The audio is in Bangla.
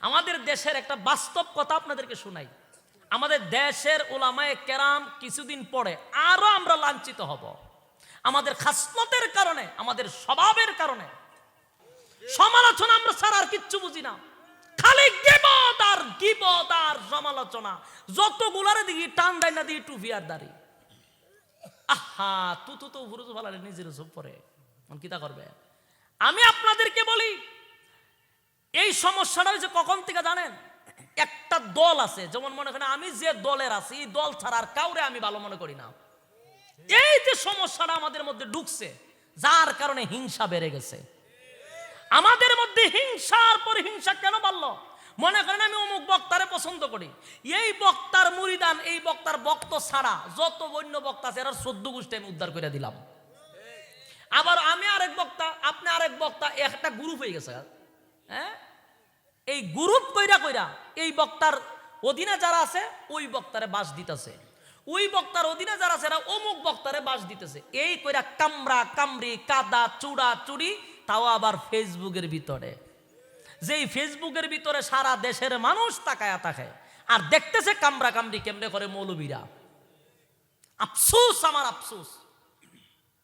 আমাদের দেশের একটা বাস্তব কথা আপনাদেরকে শোনাই। আমাদের দেশের ওলামায় কেরাম কিছুদিন পরে আরও আমরা লাঞ্ছিত হব। আমাদের খাসমতের কারণে, আমাদের স্বভাবের কারণে। সমালোচনা আমরা ছাড়া আর কিচ্ছু বুঝি না। খালি গিবত আর গিবত আর সমালোচনা। যতগুলারে দিকে টান দেয় না দিয়ে টুপি আর দাড়ি। আহা তু তু ভালারে নিজের সব পরে। কিতা করবে? আমি আপনাদেরকে বলি এই সমস্যাটা হয়েছে কখন থেকে জানেন? একটা দল আছে, যেমন মনে করেন আমি যে দলের আছি, এই দল ছাড়া আর কাউরে আমি ভালো মনে করি না। এই যে সমস্যাটা আমাদের মধ্যে ঢুকছে, যার কারণে হিংসা বেড়ে গেছে। আমাদের মধ্যে হিংসার পর হিংসা কেন বাড়লো? মনে করেন আমি অমুক বক্তারে পছন্দ করি। এই বক্তার মুরিদান, এই বক্তার বক্ত ছাড়া যত অন্য বক্তা আছে, এরা চোদ্দ গোষ্ঠী আমি উদ্ধার করে দিলাম। আবার আমি আরেক বক্তা, আপনি আরেক বক্তা, একটা গ্রুপ হয়ে গেছে। হ্যাঁ? এই গ্রুপ কইরা কইরা এই বক্তার অধীনে যারা আছে, ওই বক্তারে বাস দিতেছে। ওই বক্তার অধীনে যারা আছে, এরা অমুক বক্তারে বাস দিতেছে। এই কইরা কামরা, কামরি, কাদা, চূড়া, চুড়ি, তাও আবার ফেসবুকের ভিতরে। যেই ফেসবুকের ভিতরে সারা দেশের মানুষ তাকায়া তাকায় আর দেখতেছে কামরা, কামরি কেমনে করে মৌলবীরা। আফসোস, আমার আফসোস।